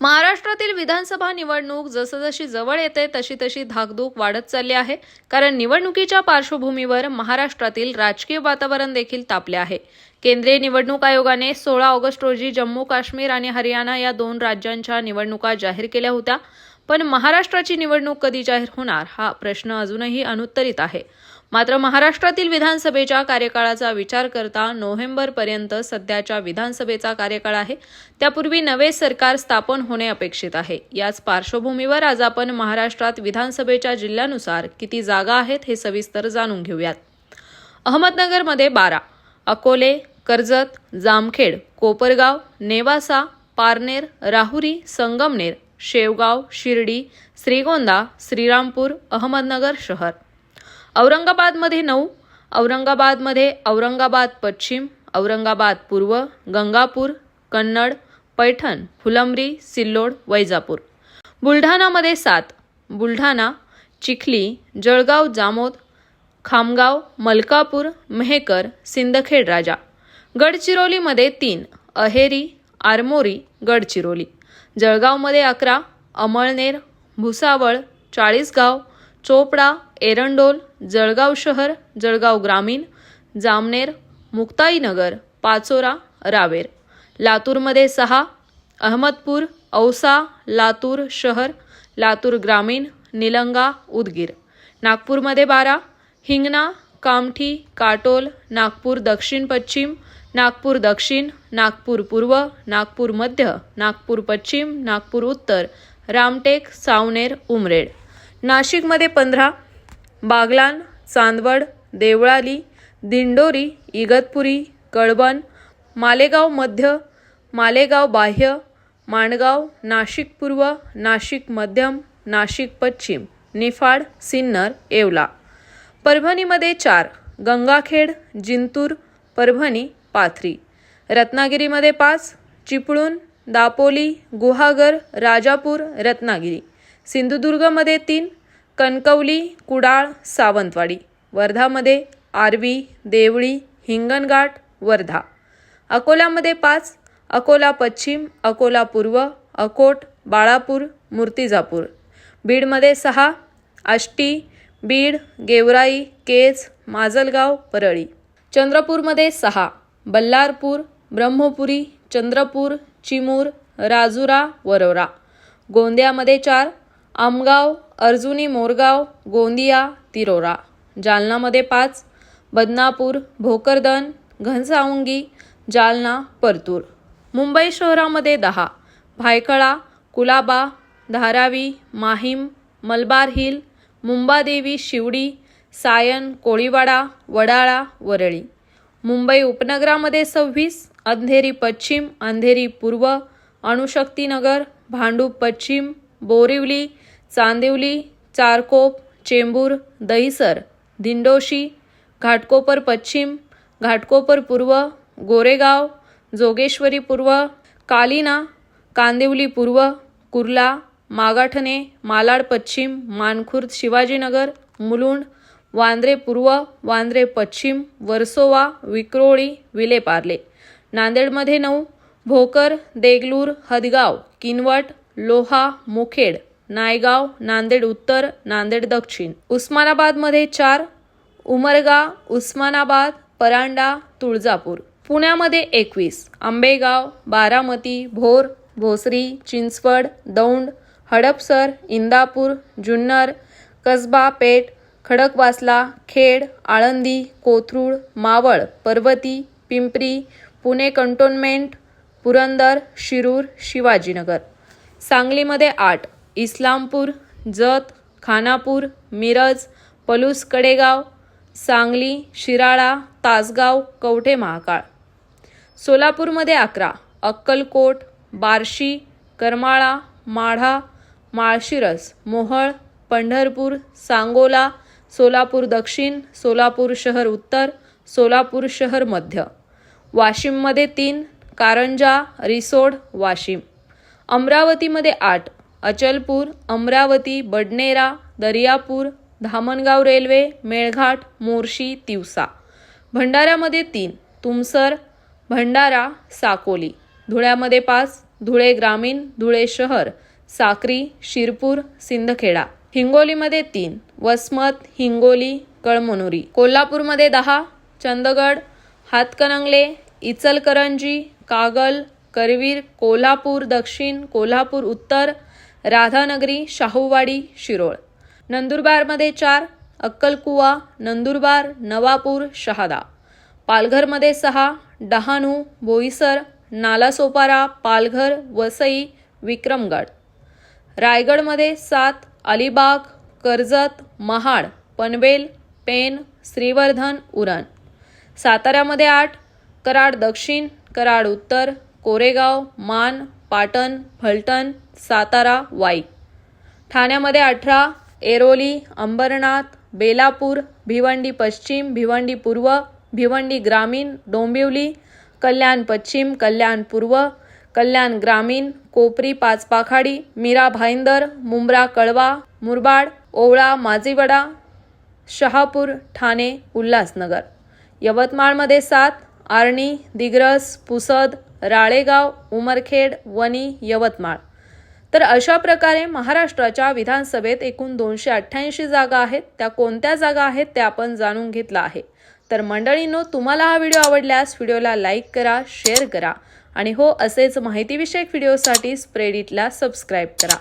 महाराष्ट्रातील विधानसभा निवडणूक जसजशी जवळ येते तशी तशी धाकधूक वाढत चालली आहे. कारण निवडणुकीच्या पार्श्वभूमीवर महाराष्ट्रातील राजकीय वातावरण देखील तापले आहे. केंद्रीय निवडणूक आयोगाने सोळा ऑगस्ट रोजी जम्मू काश्मीर आणि हरियाणा या दोन राज्यांच्या निवडणुका जाहीर केल्या होत्या. पण महाराष्ट्राची निवडणूक कधी जाहीर होणार हा प्रश्न अजूनही अनुत्तरित आहे. मात्र महाराष्ट्रातील विधानसभेच्या कार्यकाळाचा विचार करता नोव्हेंबरपर्यंत सध्याच्या विधानसभेचा कार्यकाळ आहे. त्यापूर्वी नवे सरकार स्थापन होणे अपेक्षित आहे. याच पार्श्वभूमीवर आज आपण महाराष्ट्रात विधानसभेच्या जिल्ह्यानुसार किती जागा आहेत हे सविस्तर जाणून घेऊयात. अहमदनगरमध्ये बारा अकोले कर्जत जामखेड कोपरगाव नेवासा पारनेर राहुरी संगमनेर शेवगाव शिर्डी श्रीगोंदा श्रीरामपूर अहमदनगर शहर. औरंगाबादमध्ये नऊ औरंगाबादमध्ये औरंगाबाद पश्चिम औरंगाबाद पूर्व गंगापूर कन्नड पैठण फुलंब्री सिल्लोड वैजापूर. बुलढाणामध्ये सात बुलढाणा चिखली जळगाव जामोद खामगाव मलकापूर मेहकर सिंदखेड राजा. गडचिरोलीमध्ये तीन अहेरी आरमोरी गडचिरोली. जळगावमध्ये अकरा अमळनेर भुसावळ चाळीसगाव चोपडा एरंडोल जळगाव शहर जळगाव ग्रामीण जामनेर मुक्ताईनगर पाचोरा रावेर. लातूरमध्ये सहा अहमदपूर औसा लातूर शहर लातूर ग्रामीण निलंगा उदगीर. नागपूरमध्ये बारा हिंगणा कामठी काटोल नागपूर दक्षिण पश्चिम नागपूर दक्षिण नागपूर पूर्व नागपूर मध्य नागपूर पश्चिम नागपूर उत्तर रामटेक सावनेर उमरेड. नाशिकमध्ये पंधरा बागलान चांदवड देवळाली दिंडोरी इगतपुरी कळवण मालेगाव मध्य मालेगाव बाह्य माणगाव नाशिक पूर्व नाशिक मध्यम नाशिक पश्चिम निफाड सिन्नर येवला. परभणीमध्ये चार गंगाखेड जिंतूर परभणी पाथरी. रत्नागिरीमध्ये पाच चिपळूण दापोली गुहागर राजापूर रत्नागिरी. सिंधुदुर्गमध्ये तीन कणकवली कुडाळ सावंतवाडी. वर्धामध्ये आर्वी देवळी हिंगणघाट वर्धा. अकोल्यामध्ये पाच अकोला पश्चिम अकोला पूर्व अकोट बाळापूर मूर्तिजापूर. बीडमध्ये सहा आष्टी बीड गेवराई केज माजलगाव परळी. चंद्रपूरमध्ये सहा बल्लारपूर ब्रह्मपुरी चंद्रपूर चिमूर राजुरा वरोरा. गोंदियामध्ये चार आमगाव अर्जुनी मोरगाव गोंदिया तिरोरा. जालनामध्ये पाच बदनापूर भोकरदन घनसावंगी जालना परतूर. मुंबई शहरामध्ये दहा भायखळा कुलाबा धारावी माहीम मलबार हिल मुंबादेवी शिवडी सायन कोळीवाडा वडाळा वरळी. मुंबई उपनगरामध्ये सव्वीस अंधेरी पश्चिम अंधेरी पूर्व अणुशक्तीनगर भांडूप पश्चिम बोरिवली चांदिवली चारकोप चेंबूर दहिसर दिंडोशी घाटकोपर पश्चिम घाटकोपर पूर्व गोरेगाव जोगेश्वरी पूर्व कालिना कांदिवली पूर्व कुर्ला मागाठणे मालाड पश्चिम मानखुर्द शिवाजीनगर मुलुंड वांद्रे पूर्व वांद्रे पश्चिम वर्सोवा विक्रोळी विलेपार्ले. नांदेडमध्ये नऊ भोकर देगलूर हदगाव किनवट लोहा मुखेड नायगाव नांदेड उत्तर नांदेड दक्षिण. उस्मानाबादमध्ये चार उमरगा उस्मानाबाद परांडा तुळजापूर. पुण्यामध्ये एकवीस आंबेगाव बारामती भोर भोसरी चिंचवड दौंड हडपसर इंदापूर जुन्नर कसबा पेठ खडकवासला खेड आळंदी कोथरूड मावळ पर्वती पिंपरी पुणे कंटोन्मेंट पुरंदर शिरूर शिवाजीनगर. सांगलीमध्ये आठ इस्लामपूर जत खानापूर मिरज पलूस कडेगाव सांगली शिराळा तासगाव कवठे महाकाळ. सोलापूरमध्ये अकरा अक्कलकोट बार्शी करमाळा माढा माळशिरस मोहळ पंढरपूर सांगोला सोलापूर दक्षिण सोलापूर शहर उत्तर सोलापूर शहर मध्य. वाशिममध्ये तीन कारंजा रिसोड वाशिम. अमरावतीमध्ये आठ अचलपूर अमरावती बडनेरा दर्यापूर धामणगाव रेल्वे मेळघाट मोर्शी तिवसा. भंडाऱ्यामध्ये तीन तुमसर भंडारा साकोली. धुळ्यामध्ये पाच धुळे ग्रामीण धुळे शहर साक्री शिरपूर सिंदखेडा. हिंगोलीमध्ये तीन वसमत हिंगोली कळमनुरी. कोल्हापूरमध्ये दहा चंदगड हातकणंगले इचलकरंजी कागल करवीर कोल्हापूर दक्षिण कोल्हापूर उत्तर राधानगरी शाहूवाडी शिरोळ. नंदुरबारमध्ये चार अक्कलकुवा नंदुरबार नवापूर शहादा. पालघरमध्ये सहा डहाणू बोईसर नालासोपारा पालघर वसई विक्रमगड. रायगडमध्ये सात अलिबाग कर्जत महाड पनवेल पेण श्रीवर्धन उरण. साताऱ्यामध्ये आठ कराड दक्षिण कराड उत्तर कोरेगाव मान पाटण फलटण सातारा वाई. ठाण्यामध्ये अठरा एरोली अंबरनाथ बेलापूर भिवंडी पश्चिम भिवंडी पूर्व भिवंडी ग्रामीण डोंबिवली कल्याण पश्चिम कल्याण पूर्व कल्याण ग्रामीण कोपरी पाचपाखाडी मीरा भाईंदर मुंब्रा कळवा मुरबाड ओवळा माजीवडा शहापूर ठाणे उल्हासनगर. यवतमाळमध्ये सात आर्णी दिग्रस पुसद राळेगाव उमरखेड वणी यवतमाळ. तर अशा प्रकारे महाराष्ट्राच्या विधानसभेत एकूण दोनशे अठ्ठ्याऐंशी जागा आहेत. त्या कोणत्या जागा आहेत त्या आपण जाणून घेतलं आहे. तर मंडळींनो तुम्हाला हा व्हिडिओ आवडल्यास व्हिडिओला लाईक करा शेअर करा आणि हो असेच माहितीविषयक व्हिडिओसाठी स्प्रेडिटला सबस्क्राईब करा.